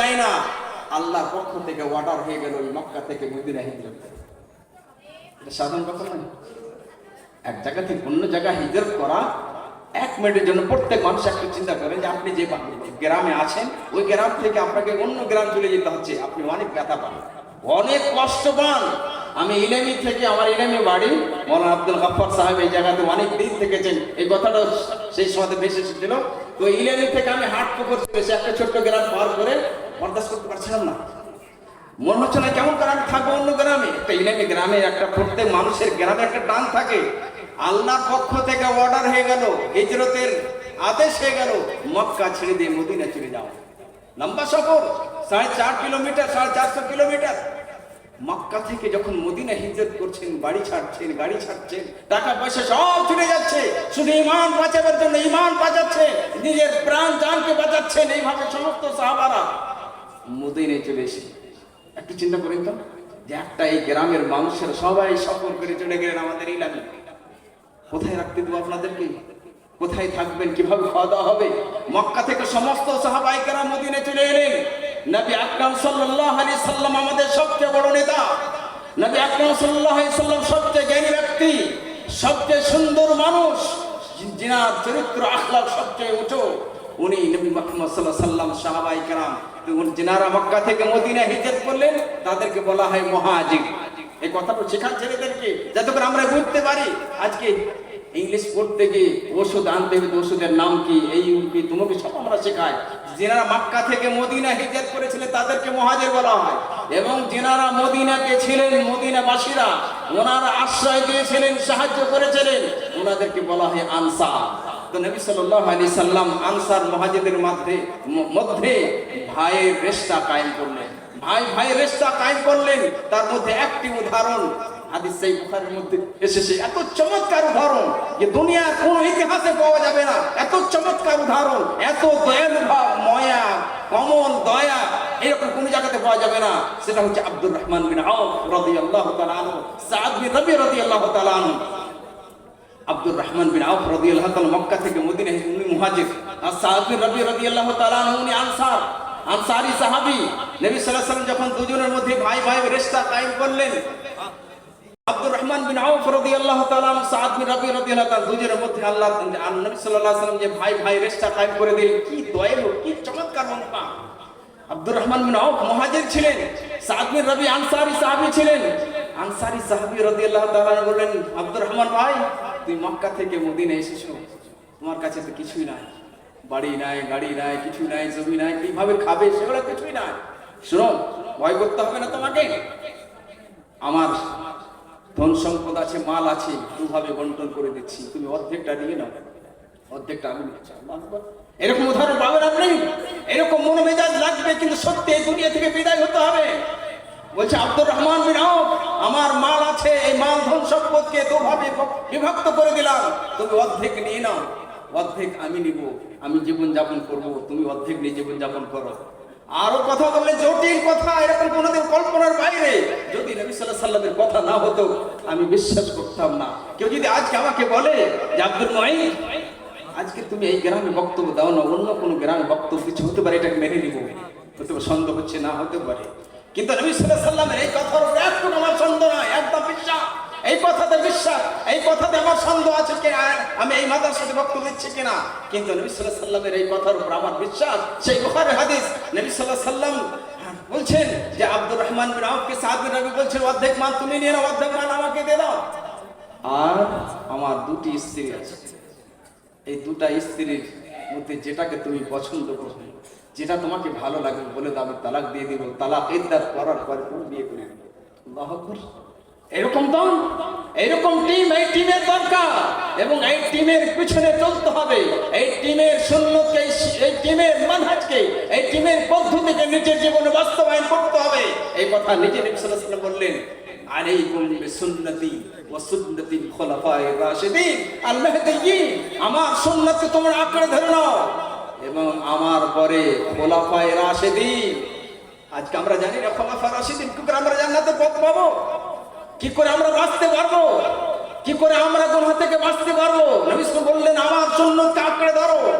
যায় না? আল্লাহর পক্ষ থেকে অর্ডার হয়ে গেল ওই মক্কা থেকে মদিনা হিজরত। এটা সাধারণ কথা নয়। এক জায়গা থেকে অন্য জায়গায় হিজরত করা এক মিনিটের জন্য প্রত্যেক মানুষ একটু চিন্তা করেন যে আপনি যে গ্রামে আছেন, ওই গ্রাম থেকে আপনাকে অন্য গ্রাম চলে যেতে হচ্ছে। আপনি অনেক ব্যথা পান। অনেক কষ্ট পান। আমি ইলেমি থেকে আমার ইলেমি বাড়ি, মৌলানা আব্দুল গফর সাহেব এই জায়গাতে অনেক দিন থেকেছেন। এই কথাটা সেই সময় বেশি এসেছিল তো ইলেমি থেকে আমি হাট পুকুর একটা ছোট্ট গ্রাম পার করে বরদাস্ত করতে পারছিলাম না। মনে হচ্ছে না কেমন করে আমি থাকব অন্য গ্রামে? একটা ইলেমি গ্রামে, একটা প্রত্যেক মানুষের গ্রামে একটা টান থাকে। আল্লাহর পক্ষ থেকে অর্ডার হয়ে গেল, হিজরতের আদেশ হয়ে গেল, মক্কা ছেড়ে দিয়ে মদিনা ছেড়ে যাও। লম্বা সফর, সাড়ে চার কিলোমিটার, সাড়ে চারশো কিলোমিটার। মক্কা থেকে যখন মদিনা হিজরত করছেন, বাড়ি ছাড়ছেন, গাড়ি ছাড়ছেন, টাকা পয়সা সব ছুটে যাচ্ছে। শুধু ইমান বাঁচাবার জন্য ইমান বাঁচাচ্ছে, নিজের প্রাণ জানকে বাঁচাচ্ছেন, এইভাবে সমস্ত সাহাবারা মদিনে চলে এসে। একটু চিন্তা করেন তো, যে একটা এই গ্রামের মানুষের সবাই সফর করে চলে গেলেন আমাদের ইলামে। কোথায় রাখতে দেবো আপনাদেরকে? কোথায় থাকবেন? কীভাবে খাওয়া দাওয়া হবে? মক্কা থেকে সমস্ত সাহাবাইকেরা মদিনে চলে এলেন। নবী আকরাম সাল্লাল্লাহু আলাইহি সাল্লাম আমাদের সবচেয়ে বড় নেতা। নবী আকরাম সাল্লাল্লাহু আলাইহি সাল্লাম সবচেয়ে জ্ঞানী ব্যক্তি, সবচেয়ে সুন্দর মানুষ। যিনি চরিত্র আখলাক সবচেয়ে উঁচু, উনি নবী মুহাম্মদ সাল্লাল্লাহু আলাইহি সাল্লাম সাহাবাই কেরাম যিনারা মক্কা থেকে মদিনা হিজরত করলেন, তাদেরকে বলা হয় মহাজির এই কথাটা শেখান ছেলেদেরকে, যাতে করে আমরা বুঝতে পারি আজকে ইংলিশ পড়তে গিয়ে ওষুধ আনতে হবে ওষুধের নাম কি, এই কি, তোমাকে সব আমরা শেখাই। যেনারা মক্কা থেকে মদিনা হিজরত করেছিলেন, তাদেরকে মহাজের বলা হয়। এবং যেনারা মদিনাকে ছিলেন মদিনা মদিনাবাসীরা, ওনারা আশ্রয় দিয়েছিলেন, সাহায্য করেছিলেন, ওনাদেরকে বলা হয় আনসার। তো নবী সাল্লাম আনসার মহাজিদের মধ্যে মধ্যে ভাইয়ের রেশতা কায়েম করলেন। ভাই ভাই রেস্তা কায়েম করলেন। তার মধ্যে একটি উদাহরণ হাদিস সেই বুখারীর মধ্যে এসেছে। এত চমৎকার উদাহরণ যে দুনিয়ার কোন ইতিহাসে পাওয়া যাবে না। এত চমৎকার উদাহরণ, এত দয়ালু ভাব ময়া, কমল, দয়া, এরকম কোন জায়গাতে পাওয়া যাবে না। সেটা হচ্ছে আব্দুর রহমান বিন আউফ রাদিয়াল্লাহু তাআলা আনহু, সাদ বিন রবি রাদিয়াল্লাহু তাআলা আনহু। আব্দুর রহমান বিন আউফ রাদিয়াল্লাহু তাআলা মক্কা থেকে মদিনা উনি মুহাজির। আর সাদ বিন রবি রাদিয়াল্লাহু তাআলা আনহু, উনি আনসার। আনসারি সাহাবি, নবী আলাইহি যখন দুজনের মধ্যে ভাই ভাই রিশতা কায়েম করলেন, আব্দুর রহমান বিন আউফ রাদিয়াল্লাহু তাআলা আনহু, সাদ বিন রবি রাদিয়াল্লাহু তাআলা দুজনের মধ্যে আল্লাহ নবী সাল্লাল্লাহু আলাইহি ওয়াসাল্লাম যে ভাই ভাই রিশতা কায়েম করে দিলেন, কি দয়ালু, কি চমৎকার মনপা আব্দুর রহমান বিন আউফ মুহাজির ছিলেন, সাদ বিন রবি আনসারি সাহাবি ছিলেন। আনসারি সাহাবি রাদিয়াল্লাহু তাআলা আনহু বললেন, আব্দুর রহমান ভাই, তুই মক্কা থেকে মদিনা এসেছ, তোমার কাছে তো কিছুই নাই। বাড়ি নাই, গাড়ি নাই, কিছু নাই, জমি নাই, কীভাবে খাবে সেগুলো কিছুই নাই। শোনো, ভয় করতে হবে না তোমাকে। আমার ধন সম্পদ আছে, মাল আছে, দুভাবে বন্টন করে দিচ্ছি। তুমি অর্ধেকটা নিয়ে নাও। অর্ধেকটা আমি এরকম উদাহরণ পাবেন আপনি এরকম মনোমেজাজ লাগবে, কিন্তু সত্যি এই দুনিয়া থেকে বিদায় হতে হবে। বলছে, আব্দুর রহমান আমার মাল আছে, এই মাল ধন সম্পদকে দুভাবে বিভক্ত করে দিলাম। তুমি অর্ধেক নিয়ে নাও। অর্ধেক আমি নিব। আমি জীবন যাপন করব, তুমি অর্ধেক নিয়ে জীবনযাপন করো। আরও কথা বললে জটিল কথা, এরকম কোনোদিন কল্পনার বাইরে। যদি নবী সাল্লাহ সাল্লামের কথা না হতো, আমি বিশ্বাস করতাম না। কেউ যদি আজকে আমাকে বলে যে, আব্দুল মহিন আজকে তুমি এই গ্রামে বক্তব্য দাও না, অন্য কোনো গ্রামে বক্তব্য কিছু হতে পারে, এটাকে মেনে নিব। হতে সন্দেহ হচ্ছে না, হতে পারে। কিন্তু নবী সাল্লাহ সাল্লামের এই কথার উপরে একটু আমার সন্দেহ নয়, একদম বিশ্বাস। এই কথাতে বিশ্বাস, এই কথাতে আমার সন্দেহ আছে কি আমি এই মাদার সাথে বক্তব্য দিচ্ছি কিনা কিন্তু নবী সাল্লাহ সাল্লামের এই কথার উপর আমার বিশ্বাস। সেই বুখারী হাদিস নবী সাল্লাহ সাল্লাম বলছেন যে, আব্দুর রহমান বিন আউফকে রবি বলছেন, অর্ধেক মাল তুমি নিয়ে নাও, অর্ধেক মাল আমাকে দিয়ে দাও। আর আমার দুটি স্ত্রী আছে। এই দুটা স্ত্রীর মধ্যে যেটাকে তুমি পছন্দ করবে, যেটা তোমাকে ভালো লাগবে বলে দাও তালাক দিয়ে দিব। তালাক ইদ্দাত করার পরে তুমি বিয়ে করে দেবো। এরকম দল, এরকম টিম এই টিমের দরকার। এবং এই টিমের পিছনে চলতে হবে। এই টিমের শূন্যকে এই টিমের মানহাজকে, এই টিমের পদ্ধতিকে নিজের জীবনে বাস্তবায়ন করতে হবে। এই কথা নিজে নবী সাল্লাল্লাহু আলাইহি ওয়াসাল্লাম বললেন আমার তোমরা আঁকড়ে ধরে নাও। এবং আমার পরে খোলাফায়ে আজকে আমরা জানি না খোলাফা রাশিদিন কি করে আমরা জান্নাতের পথ পাবো। কি করে আমরা বাঁচতে পারব? কি করে আমরা গুনাহ থেকে বাঁচতে পারব? নবী বললেন, আমার জন্য আঁকড়ে ধরো।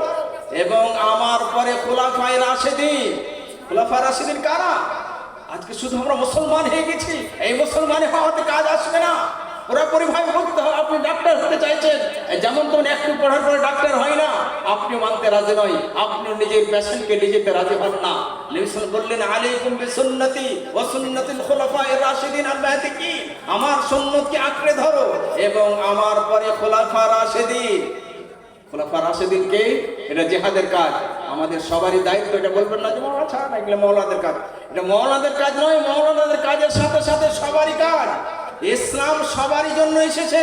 এবং আমার পরে খোলাফায়ে রাশেদিন। খোলাফা রাশেদিন কারা? আজকে শুধু আমরা মুসলমান হয়ে গেছি। এই মুসলমানে হওয়াতে কাজ আসবে না। পুরোপুরি ভাবে বলতে হবে। আপনি ডাক্তার হতে চাইছেন যেমন তেমন একটু পড়ার পরে ডাক্তার হয় না। আপনি মানতে রাজি নয়। আপনি নিজের পেশেন্টকে নিজেতে রাজি হন না। নিউসন বললেন, আলাইকুম বিসুন্নতি ওয়া সুন্নাতিল খুলাফায়ে রাশিদিন আল মাহদিকিন আমার সুন্নতকে আঁকড়ে ধরো এবং আমার পরে খোলাফা রাশিদিন। খোলাফা রাশেদিন কে? এটা জেহাদের কাজ। আমাদের সবারই দায়িত্ব এটা বলবেন না যে ছাড়া না, এগুলো মৌলাদের কাজ। এটা মৌলাদের কাজ নয় মৌলানাদের কাজের সাথে সাথে সবারই কাজ। ইসলাম সবারই জন্য এসেছে,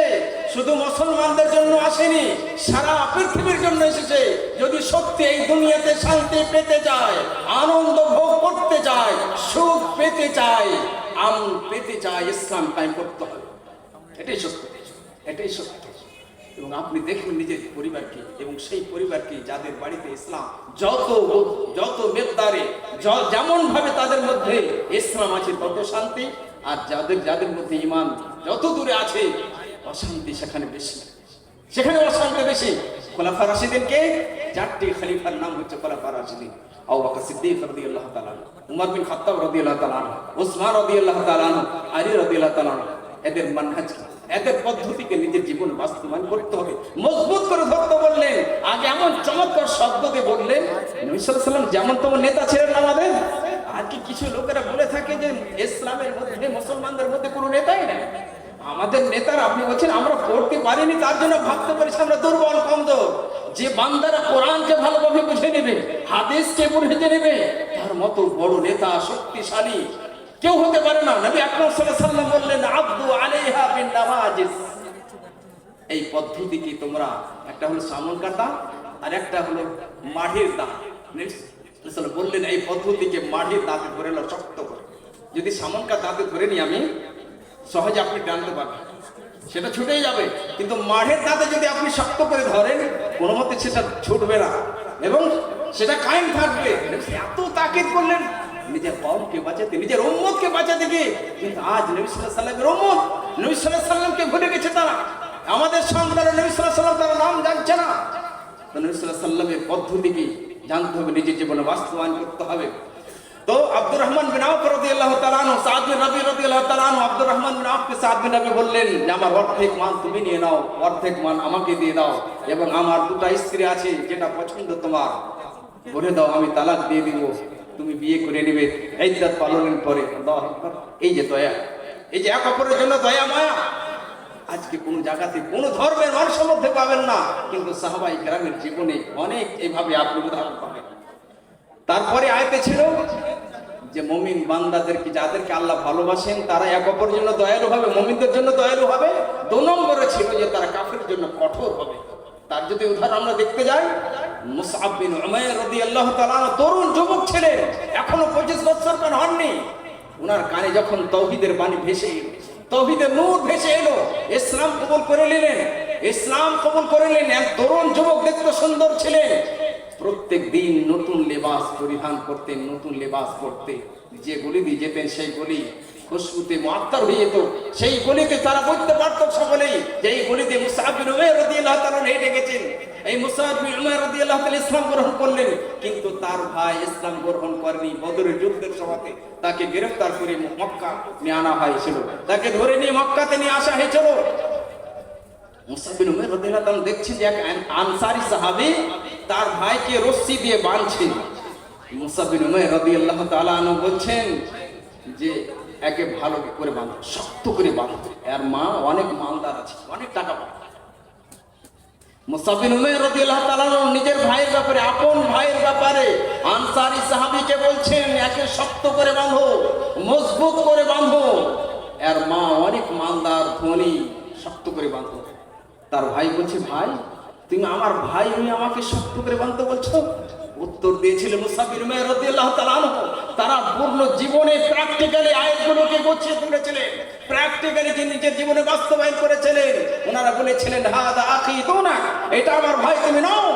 শুধু মুসলমানদের জন্য আসেনি, সারা পৃথিবীর জন্য এসেছে। যদি সত্যি এই দুনিয়াতে শান্তি পেতে চায়, আনন্দ ভোগ করতে চায়, সুখ পেতে চায়, আম পেতে চায়, ইসলাম কায়েম করতে হবে। এটাই সত্য এটাই সত্য। এবং আপনি দেখুন নিজের পরিবারকে এবং সেই পরিবারকে যাদের বাড়িতে ইসলাম যত যত মেদারে যেমন ভাবে তাদের মধ্যে ইসলাম আছে, তত শান্তি আর যাদের যাদের মধ্যে ইমান যত দূরে আছে, অশান্তি সেখানে বেশি। সেখানে অশান্তি বেশি। খোলাফা রাশিদিনকে চারটি খলিফার নাম হচ্ছে খোলাফা রাশিদিন। পদ্ধতিকে নিজের জীবন বাস্তবায়ন করতে হবে। মজবুত করে আগে এমন চমৎকার বললেন যেমন তেমন নেতা ছিলেন আমাদের ইসলামের মধ্যে মুসলমানদের মধ্যে কোনো নেতাই আমাদের নেতারা, আপনি বলছেন, আমরা পড়তে পারিনি, তার জন্য ভাবতে আমরা দুর্বল যে বান্দারা কোরআনকে ভালোভাবে বুঝে নেবে বুঝে নেবে, তার মতো বড় নেতা শক্তিশালী কেউ হতে পারে না। নবী আকরাম সাল্লাল্লাহু বললেন, আব্দু আলাইহা বিন নামাজিস। এই পদ্ধতি কি তোমরা? একটা হলো সামন কাটা, আর একটা হলো মাটির দাঁত বললেন, এই পদ্ধতিকে মাটির দাঁতে নাও, শক্ত করে। যদি সামনকা দাঁতে ধরে নিই আমি, সহজে আপনি টানতে পারবেন। সেটা ছুটেই যাবে। কিন্তু মাঠের দাঁতে যদি আপনি শক্ত করে ধরেন, কোনো মতে সেটা ছুটবে না। এবং সেটা কায়েম থাকবে। এত তাকিদ করলেন। নিজের কমকে বাঁচাতে, নিজের উম্মতকে বাঁচাতে গিয়ে কিন্তু আজ নবী আলাইহি সাল্লামের উম্মত, নবী আলাইহি সাল্লামকে ভুলে গেছে তারা। আমাদের সন্তানের নবী আলাইহি সাল্লাম তারা নাম জানছে না। নবী আলাইহি সাল্লামের পদ্ধতি কি? জানতে হবে, নিজের জীবনে বাস্তবায়ন করতে হবে। তো আব্দুর রহমান বিন আউফ রাদিয়াল্লাহু তাআলা আনহু, সাদ বিন রাবি রাদিয়াল্লাহু তাআলা আনহু, আব্দুর রহমান বিন আউফকে সাদ বিন রাবি বললেন আমার অর্ধেক মান তুমি নিয়ে নাও, অর্ধেক মান আমাকে দিয়ে দাও এবং আমার দুটো স্ত্রী আছে যেটা পছন্দ তোমার। বলে দাও, আমি তালাক দিয়ে দিব, তুমি বিয়ে করে নেবে। ইদ্দাত পালনের পরে এই যে দয়া, এই যে এক অপরের জন্য দয়া মায়া। আজকে কোনো জায়গাতে কোনো ধর্মের মানুষের মধ্যে পাবেন না, কিন্তু সাহাবাই গ্রামের জীবনে অনেক এইভাবে আপনি উদাহরণ পাবেন। তারপরে আয়তে ছিল যে মমিন বান্দাদেরকে, যাদেরকে আল্লাহ ভালোবাসেন, তারা এক অপরের জন্য দয়ালু হবে, মমিনদের জন্য দয়ালু হবে। দু নম্বরে ছিল যে তারা কাফের জন্য কঠোর হবে। তার যদি উদাহরণ আমরা দেখতে যাই, মুসআব বিন উমাইর রাদিয়াল্লাহু তাআলা তরুণ যুবক ছিলেন, এখনও 25 বছর কান হননি। ওনার কানে যখন তৌহিদের বাণী ভেসে এলো, তৌহিদের নূর ভেসে এলো, ইসলাম কবুল করে নিলেন, ইসলাম কবুল করে নিলেন। এক তরুণ যুবক দেখতে সুন্দর ছিলেন। প্রত্যেক দিন নতুন লেবাস পরিধান করতেন নতুন লেবাস পরতে। যে গলি দিয়ে যেতেন সেই গলি খুশবুতে মুআত্তার হয়ে যেত। সেই গলিতে তারা বুঝতে পারত সকলেই যে এই গলিতে তাআলা হেঁটে গেছেন এই মুসাহাব বিন উমাইর রাদিয়াল্লাহু তাআলা ইসলাম গ্রহণ করলেন। কিন্তু তার ভাই ইসলাম গ্রহণ করেনি বদরের যুদ্ধের তাকে গ্রেফতার করে মক্কা নিয়ে আনা হয়েছিল। তাকে ধরে নিয়ে মক্কাতে নিয়ে আসা হয়েছিল। মুসাবিন উমের যে এক তার ভাইকে রস্সি দিয়ে বাঁধছেন। বলছেন যে, একে ভালো করে শক্ত করে এর মা অনেক মালদার আছে, অনেক টাকা পায়। নিজের ভাইয়ের ব্যাপারে, আপন ভাইয়ের ব্যাপারে আনসারী সাহাবীকে বলছেন, একে শক্ত করে বাঁধো, মজবুত করে বাঁধো। এর মা অনেক মালদার ধনী, শক্ত করে বাঁধো। তার ভাই বলছে, ভাই তুমি আমার ভাই হয়ে আমাকে শক্ত করে বাঁধতে বলছো উত্তর দিয়েছিল মুসাফির আনহু। তারা পূর্ণ জীবনে প্র্যাকটিক্যালি আয়াতগুলোকে গুছিয়ে তুলেছিলেন। প্র্যাকটিক্যালি যে নিজের জীবনে বাস্তবায়ন করেছিলেন, ওনারা বলেছিলেন, হাদা আখি না এটা আমার ভাই, তুমি নাও।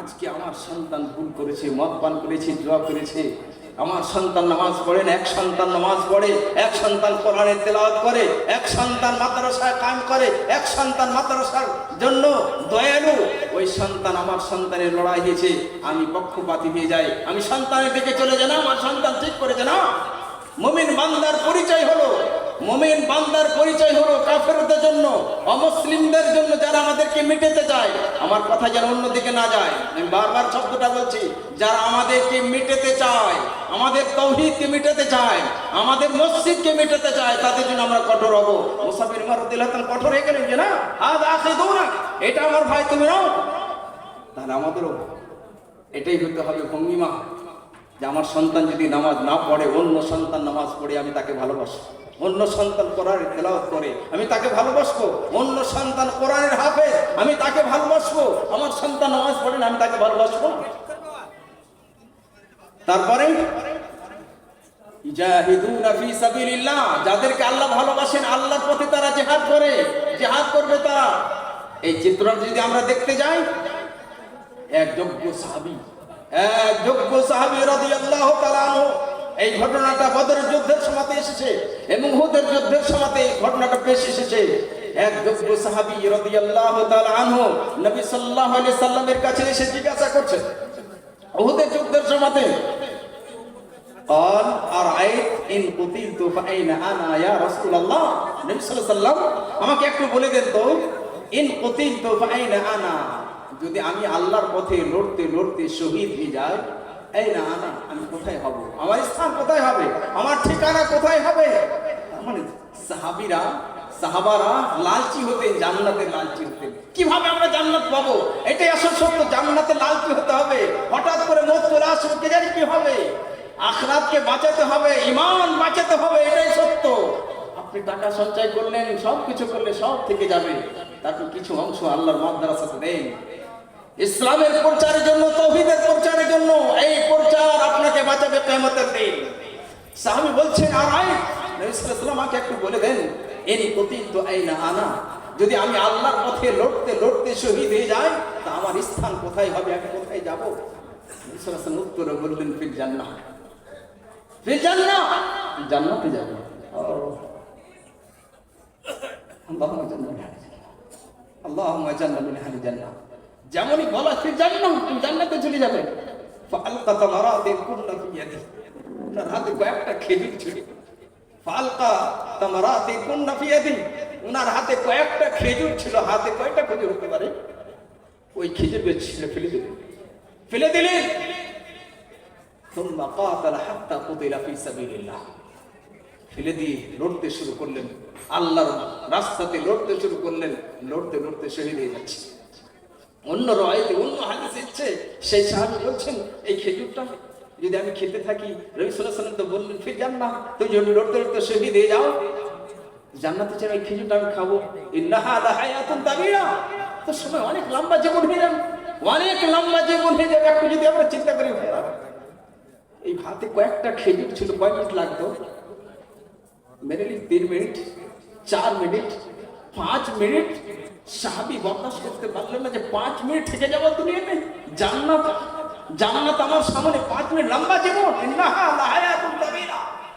আজকে আমার সন্তান ভুল করেছে, মদ পান করেছে, জুয়া করেছে। আমার সন্তান নামাজ পড়েন এক সন্তান নামাজ পড়ে, এক সন্তান কোরআনের তেলাওয়াত করে, এক সন্তান মাদ্রাসায় কাম করে, এক সন্তান মাদ্রাসার জন্য দয়ালু। ওই সন্তান আমার সন্তানের লড়াই হয়েছে, আমি পক্ষপাতী হয়ে যাই। আমি সন্তানের দিকে চলে যাই না আমার সন্তান ঠিক করেছে না মমিন বান্দার পরিচয় হলো মুমিন বান্দার পরিচয় হলো কাফেরদের জন্য, অমুসলিমদের জন্য যারা আমাদেরকে মিটাতে চায়। আমার কথা যেন অন্যদিকে না যায়। আমি বারবার শব্দটা বলছি, যারা আমাদেরকে মিটাতে চায়, আমাদের তৌহিদকে মিটাতে চায়, আমাদের মসজিদকে মিটাতে চায়, তাদের জন্য আমরা কঠোর হব। মুসাফির মারুদ্দিল্লাহ কঠোর হয়ে গেলেন যে না আজ আসে দৌ না এটা আমার ভাই, তুমি নাও। তাহলে আমাদেরও এটাই হতে হবে ভঙ্গিমা, যে আমার সন্তান যদি নামাজ না পড়ে, অন্য সন্তান নামাজ পড়ে আমি তাকে ভালোবাসি। অন্য সন্তান কোরআনের তেলাওয়াত করে। আমি তাকে ভালোবাসবো। অন্য সন্তান কোরআনের হাফেজ। আমি তাকে ভালোবাসবো। আমার সন্তান নামাজ পড়েন আমি তাকে ভালোবাসবো। তারপরে যাদেরকে আল্লাহ ভালোবাসেন, আল্লাহর পথে তারা জিহাদ করে। জিহাদ করবে তারা। এই চিত্রটা যদি আমরা দেখতে যাই, এক যোগ্য সাহাবী, এক যোগ্য সাহাবী রাদিয়াল্লাহু তাআলা এই ঘটনাটা বদরের যুদ্ধের সময়তে এসেছে এবং হুদের যুদ্ধের সময়তে এই ঘটনাটা পেশ এসেছে এক যোগ্য সাহাবী রাদিয়াল্লাহু তাআলা আনহু নবী সাল্লাল্লাহু আলাইহি সাল্লামের কাছে এসে জিজ্ঞাসা করছে উহুদের যুদ্ধের সময়তে قال أرأيت إن قتلت فأين أنا يا رسول الله নবী সাল্লাল্লাহু আলাইহি সাল্লাম আমাকে একটু বলে দেন তো ইন কুতিলতু ফাআইনা আনা যদি আমি আল্লাহর পথে লড়তে লড়তে শহীদ হয়ে যাই এই না আনা আমি কোথায় হব? আমার স্থান কোথায় হবে? আমার ঠিকানা কোথায় হবে? মানে সাহাবীরা, সাহাবারা লালচি হতেন, জান্নাতে লালচি হতেন। কীভাবে আমরা জান্নাত পাবো? এটাই আসল সত্য, জান্নাতে লালচি হতে হবে। হঠাৎ করে মত চলে আসবে কে জানি কি হবে? আখরাতকে বাঁচাতে হবে ইমান বাঁচাতে হবে, এটাই সত্য। আপনি টাকা সঞ্চয় করলেন সব কিছু করলে সব থেকে যাবে। তারপর কিছু অংশ আল্লাহর মাদ্রাসাতে দেন। ইসলামের প্রচারের জন্য, তৌহিদের প্রচারের জন্য এই প্রচার আপনাকে বাঁচাবে কেমতের দিন। সাহাবি বলছেন, আর আমাকে একটু বলে দেন এর প্রতি তো আইনা আনা? যদি আমি আল্লাহর পথে লড়তে লড়তে শহীদ হয়ে যাই, তা আমার স্থান কোথায় হবে? আমি কোথায় যাব? উত্তরে বললেন, ফিল জান্নাহ। ফিল জান্নাহ? জান্নাতে যাব। ও আল্লাহুম্মা জান্নাত আল্লাহুম্মা জান্নাত জান্নাহ। যেমনই বলা ফিল জান্নাহ তুমি জান্নাতে চলে যাবে ফালকা তামারাতে কুল্লা ফি ইয়াদি ওনার হাতে কয়েকটা খেজুর ছিল ফালকা তামারাতে কুল্লা ফি ইয়াদি ওনার হাতে কয়েকটা খেজুর ছিল হাতে কয়টা খেজুর হতে পারে ওই খেজুর ছিল ফেলে দিলেন ফেলে দিলেন ثم قاتل حتى قتل في سبيل الله ফেলে দিয়ে লড়তে শুরু করলেন আল্লাহর রাস্তাতে লড়তে শুরু করলেন লড়তে লড়তে শহীদ হয়ে যাচ্ছে অন্য রয়েতে অন্য হাদিস ইচ্ছে, সেই সাহাবি বলছেন, এই খেজুরটা যদি আমি খেতে থাকি, রবি সাল্লাম তো বললেন, ফির যান না তুমি যদি লড়তে লড়তে শহীদ হয়ে যাও, জান্নাতে চাই ওই খেজুরটা আমি খাব, ইন্নাহা লাহায়াতুন তাবিরা তো সময় অনেক লম্বা জীবন হয়ে যাবে, অনেক লম্বা জীবন হয়ে যাবে। একটু যদি আমরা চিন্তা করি এই ভাতে কয়েকটা খেজুর ছিল, কয় মিনিট লাগতো? মেরে তিন মিনিট, চার মিনিট পাঁচ মিনিট সাহাবি বরদাস্ত করতে পারলেন না যে পাঁচ মিনিট থেকে যাব দুনিয়াতে। জান্নাত জান্নাত আমার সামনে পাঁচ মিনিট লম্বা জীবন।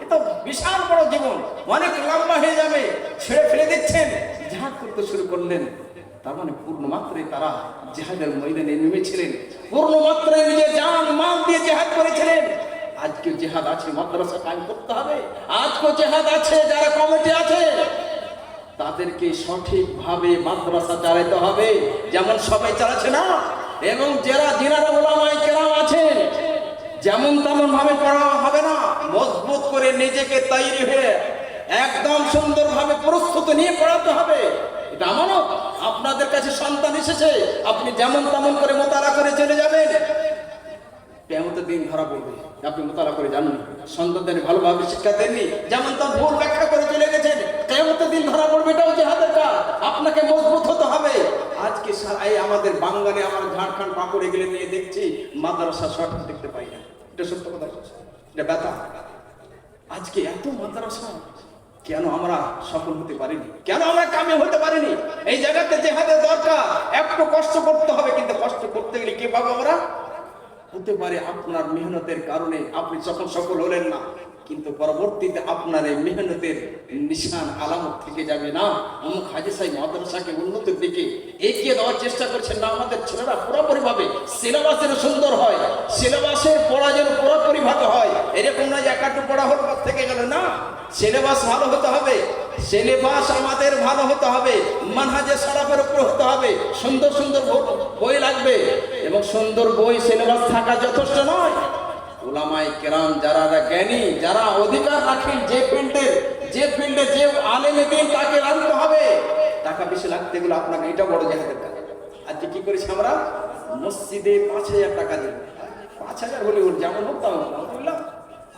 এ তো বিশাল বড় জীবন। অনেক লম্বা হয়ে যাবে। ছেড়ে ফেলে দিচ্ছেন। জাহাজ করতে শুরু করলেন। তার মানে পূর্ণ মাত্রায় তারা জেহাদের ময়দানে নেমেছিলেন। পূর্ণ মাত্রায় নিজের জান, মাল দিয়ে জেহাদ করেছিলেন। আজকে জেহাদ আছে, মাদ্রাসা কায়েম করতে হবে। আজকে জেহাদ আছে, যারা কমিটি আছে। তাদেরকে সঠিকভাবে মাদ্রাসা চালাতে হবে। যেমন সবাই চালাচ্ছে না, এবং যারা যিনারা ওলামাই কেরাম আছেন যেমন তেমন ভাবে পড়া হবে না। মজবুত করে নিজেকে তৈরি হয়ে একদম সুন্দরভাবে প্রস্তুত নিয়ে পড়াতে হবে। এটা আপনাদের কাছে সন্তান এসেছে, আপনি যেমন তেমন করে মোতালা করে চলে যাবেন। কেমতের দিন ধরা পড়বে। আপনি মোতালা করে জানুন সন্তানদের ভালোভাবে শিক্ষা দেননি। যেমন তার ভুল ব্যাখ্যা চলে গেছেন কেমতের দিন ধরা পড়বে এটা হচ্ছে হাতের কাজ আপনাকে মজবুত হতে হবে। আজকে এই আমাদের বাঙালি আমার ঝাড়খণ্ড পাকুড়ে গেলে নিয়ে দেখছি মাদ্রাসা সঠিক দেখতে পাই না। এটা সত্য কথা। এটা ব্যথা। আজকে এত মাদ্রাসা, কেন আমরা সফল হতে পারিনি? কেন আমরা কামে হতে পারিনি? এই জায়গাতে যেভাবে দরকার। একটু কষ্ট করতে হবে, কিন্তু কষ্ট করতে গেলে কীভাবে আমরা হতে পারে আপনার মেহনতের কারণে আপনি যখন সফল হলেন না। কিন্তু পরবর্তীতে আপনার এই মেহনতের নিশান আলামত থেকে যাবে না। অমুক হাজি সাহেব মাদ্রাসাকে উন্নতির দিকে এগিয়ে দেওয়ার চেষ্টা করছেন না। আমাদের ছেলেরা পুরোপুরি ভাবে সিলেবাসের সুন্দর হয়, সিলেবাসের পড়া যেন পুরোপুরি ভাবে হয়। এরকম না যে একাটু পড়া হল থেকে গেল, না। সিলেবাস ভালো হতে হবে, সিলেবাস আমাদের ভালো হতে হবে, মানহাজে সারাপের উপর হতে হবে। সুন্দর সুন্দর বই লাগবে এবং সুন্দর বই সিলেবাস থাকা যথেষ্ট নয়। ওলামাই কেরাম যারা জ্ঞানী যারা অধিকার রাখেন যে ফিল্ডের যে ফিল্ডে যে আলেমে দিন তাকে রাখতে হবে। টাকা বেশি লাগতে গেলে আপনাকে এটা বড় জাহাজের কাজ। আজকে কি করেছি আমরা? মসজিদে পাঁচ হাজার টাকা দিই পাঁচ হাজার হলে ওর যেমন হোক তেমন।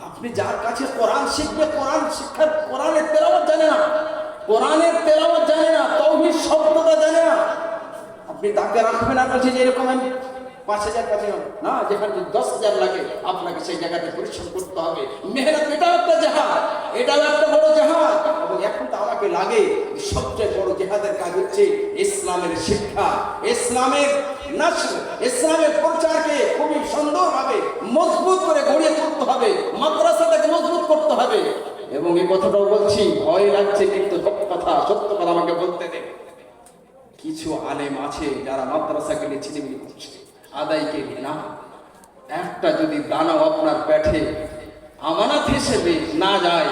আপনি যার কাছে কোরআন শিখবে, কোরআন শিক্ষার কোরআনের তেলাওয়াত জানে না। কোরআনের তেলাওয়াত জানে না, তৌহিদ শব্দটা জানে না। আপনি তাকে রাখবেন বলছে যে এরকম আমি পাঁচ হাজার কাছে না, যেখানে দশ হাজার লাগে, আপনাকে সেই জায়গাতে পরিশ্রম করতে হবে। মেহনত এটাও একটা জাহাজ এটাও একটা বড় জাহাজ। এবং এখন তো আমাকে লাগে সবচেয়ে বড় জেহাদের কাজ হচ্ছে ইসলামের শিক্ষা। ইসলামের নাসর, ইসলামের প্রচারকে খুবই সুন্দরভাবে মজবুত করে গড়িয়ে তুলতে হবে, মাদ্রাসাটাকে মজবুত করতে হবে। এবং এই কথাটাও বলছি, ভয় লাগছে, কিন্তু সত্য কথা সত্য কথা আমাকে বলতে দেয় কিছু আলেম আছে যারা মাদ্রাসাকে নিয়ে ছিনিমিনি করছে। আদায়কে না একটা যদি দানাও আপনার পেটে আমানত হিসেবে না যায়,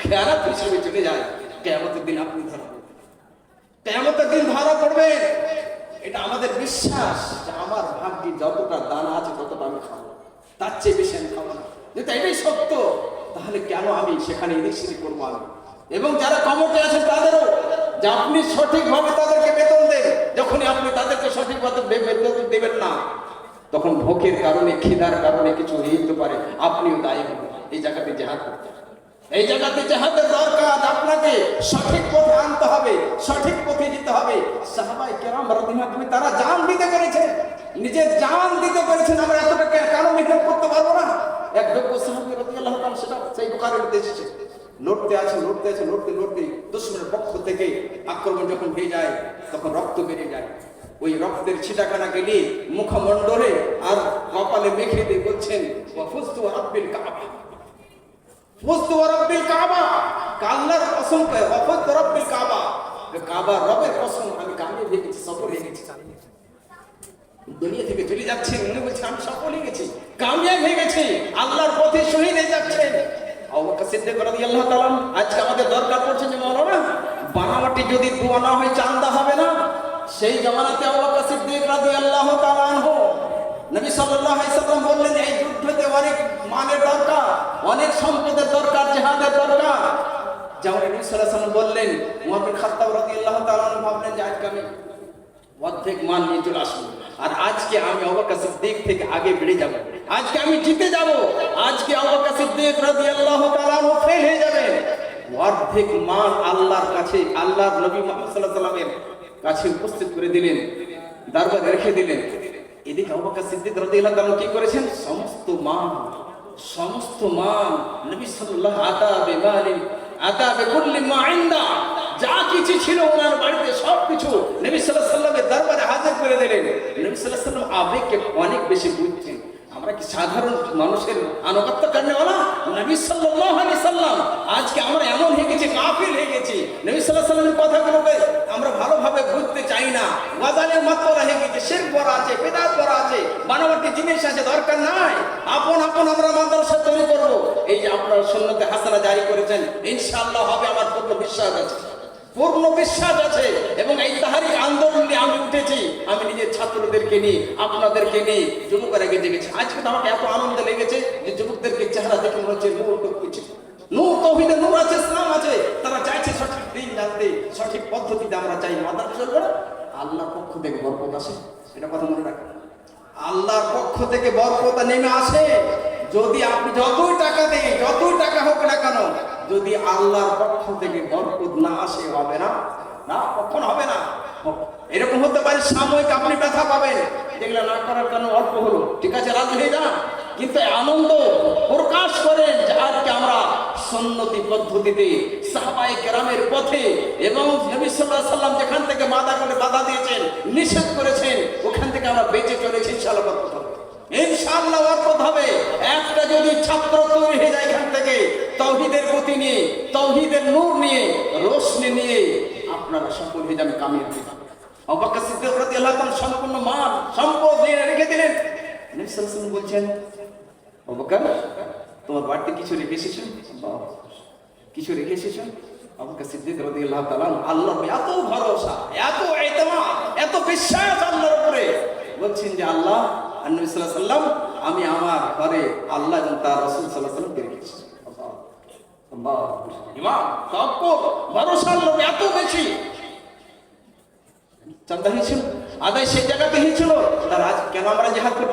খেয়ারাত হিসেবে চলে যায় কেমতের দিন আপনি ধরা। কেয়ামতের দিন ধরা পড়বেন। এটা আমাদের বিশ্বাস যে আমার ভাগ্যে যতটা দানা আছে ততটা আমি খাব। তার চেয়ে বেশি আমি খাব না। যেটা এটাই সত্য, তাহলে কেন আমি সেখানে এদিক করব আমি এবং যারা কমটে আছেন তাদেরও, যে আপনি সঠিকভাবে তাদেরকে বেতন দেন যখনই আপনি তাদেরকে বে- বেতন দেবেন না, তখন ভোকের কারণে খিদার কারণে কিছু হয়ে যেতে পারে। আপনিও দায়ী হবেন এই জায়গাতে জেহাদ করতে এই জায়গাতে জেহাদের দরকার আপনাকে। সঠিক পথে আনতে হবে, সঠিক পথে দিতে হবে। সাহাবাই কেরাম রাদিয়াল্লাহু তুমি তারা জান দিতে পেরেছে। নিজের জান দিতে পেরেছেন, আমরা এতটা কেন মেহনত করতে পারব না। এক যোগ্য সাহাবী রাদিয়াল্লাহু সেটা সেই মধ্যে এসেছে লড়তে আছে লড়তে আছে লড়তে লড়তে দুশ্মনের পক্ষ থেকে আক্রমণ যখন হয়ে যায়, তখন রক্ত বেড়ে যায়। ওই রক্তের ছিটাখানা গেলে মুখমণ্ডলে আর কপালে মেখে দিয়ে বলছেন কাবা। কাবা। কামিয়ে সফল হয়ে দুনিয়া থেকে চলে যাচ্ছেন গেছি, আল্লাহর পথে শহীদ হয়ে যাচ্ছেন। বকর সিদ্দিক রাদিয়াল্লাহু তাআলা আজকে আমাদের দরকার পড়ছে যে মাওলানা, বানামাটি যদি দোয়া না হয় চান্দা হবে না। সেই জামানাতে বকর সিদ্দিক রাদিয়াল্লাহু তাআলা আনহু, নবী সাল্লাল্লাহু আলাইহি সাল্লাম বললেন, এই যুদ্ধতে অনেক মানের দরকার, অনেক সম্পদের দরকার, জিহাদের দরকার। যেমন নবী সাল্লাল্লাহু বললেন, উমর বিন খাত্তাব রাদিয়াল্লাহু তাআলা ভাবলেন যে আজকে আমি অর্ধেক মান নিয়ে চলে আসব। আর আজকে আমি অবাকা সিদ্দিক থেকে আগে বেড়ে যাব। আজকে আমি জিতে যাব। আজকে অবাকা সিদ্দিক রাদিয়াল্লাহু তাআলা ফেল হয়ে যাবে। অর্ধেক মান আল্লাহর কাছে, আল্লাহর নবী মুহাম্মদ সাল্লাল্লাহু কাছে উপস্থিত করে দিলেন, দরবারে রেখে দিলেন। এদিকে অবাকা সিদ্দিক রাদিয়াল্লাহু তাআলা কি করেছেন? সমস্ত মান সমস্ত মান নবী সাল্লাল্লাহু আতা বিমালিন, আতা বিকুল্লি মা ইনদা, যা কিছু ছিল ওনার বাড়িতে সব কিছু নবী সাল্লাল্লাহু সাল্লামের দরবারে হাজির করে দিলেন। নবী সাল্লাল্লাহু সাল্লাম আবেগকে অনেক বেশি বুঝছেন আমরা কি সাধারণ মানুষের আনুগত্য করেনা নবী সাল্লাল্লাহু আলাইহি সাল্লাম, আজকে আমরা এমন হয়ে গেছি কাফির হয়ে গেছি। নবী আলাইহি সাল্লামের কথাগুলোকে আমরা ভালোভাবে বুঝতে চাই না। ওয়াজালের মাত্র হয়ে গেছে, শিরক করা আছে, বেদাত করা আছে, বানাবাটি জিনিস আছে, দরকার নাই। আপন আপন আমরা মাদ্রাসা তৈরি করব। এই যে আপনারা সুন্নতে হাসানা জারি করেছেন, ইনশাআল্লাহ হবে আমার পূর্ণ বিশ্বাস আছে। পূর্ণ বিশ্বাস আছে এবং এই তাহারিক আন্দোলন নিয়ে আমি উঠেছি আমি নিজের ছাত্রদেরকে নিয়ে, আপনাদেরকে নিয়ে যুবকের আগে জেগেছি। আজকে তো আমাকে এত আনন্দ লেগেছে যে যুবকদেরকে চেহারা দেখে মনে হচ্ছে টুকুছে নূর তহিদে নূর আছে, ইসলাম আছে, তারা চাইছে সঠিক দিন জানতে সঠিক পদ্ধতিতে আমরা চাই মাদার না আল্লাহর পক্ষ থেকে বরকত আসে, এটা কথা মনে রাখেন আল্লাহর পক্ষ থেকে বরকতা নেমে আসে, যদি আপনি যতই টাকা দেন, যতই টাকা হোক না কেন, যদি আল্লাহর পক্ষ থেকে বরকত না আসে, হবে না। না, কখন হবে না। এরকম হতে পারে সাময়িক আপনি ব্যথা পাবেন। এগুলো না করার কারণে অল্প হলো। ঠিক আছে, রাজি হয়ে যান? কিন্তু আনন্দ প্রকাশ করেন যে আজকে আমরা সন্নতি পদ্ধতিতে সাহাবাই কেরামের পথে এবং নবী সাল্লাম যেখান থেকে বাধা করে বাধা দিয়েছেন, নিষেধ করেছেন, ওখান থেকে আমরা বেঁচে চলেছি, ইনশাআল্লাহ বরকত হবে। হবে। একটা যদি ছাত্র তৈরি হয়ে যায় এখান থেকে, তৌহিদের গতি নিয়ে, তৌহিদের নূর নিয়ে, রোশনি নিয়ে আপনারা সফল হয়ে যাবেন আবু বকর সিদ্দিক রাদিয়াল্লাহু তাআলা সম্পূর্ণ মাল, সম্পদ নিয়ে রেখে দিলেন। নবী সাল্লাল্লাহু বলছেন বকর, তোমার বাড়িতে কিছু রেখে এসেছ কিছু রেখে এসেছ বকর সিদ্দিক রাদিয়াল্লাহু তাআলা আল্লাহর এত ভরসা, এত এত বিশ্বাস আল্লাহর উপরে। বলছেন যে, আল্লাহ আর নবী সাল্লাল্লাহু আমি আমার ঘরে আল্লাহ এবং তার রাসূল সাল্লাল্লাহু আলাইহি ওয়াসাল্লামকে রেখে এসেছি। আল্লাহ আল্লাহ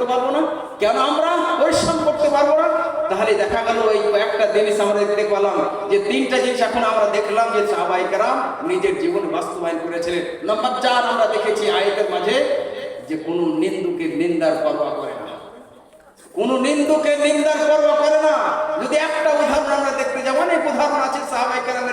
পারব না? কেন আমরা করতে পারব না? তাহলে দেখা গেল এই কয়েকটা জিনিস আমরা যে তিনটা জিনিস এখন আমরা দেখলাম যে সাহাবাই কারাম নিজের জীবন বাস্তবায়ন করেছিলেন। নম্বর চার আমরা দেখেছি আয়তের মাঝে, যে কোনো নিন্দুকে নিন্দার পরোয়া করে। কোন নিন্দুকে নিন্দার পর্ব করে না। যদি একটা উদাহরণ আমরা দেখতে যাব অনেক উদাহরণ আছে সাহাবাই কারামের।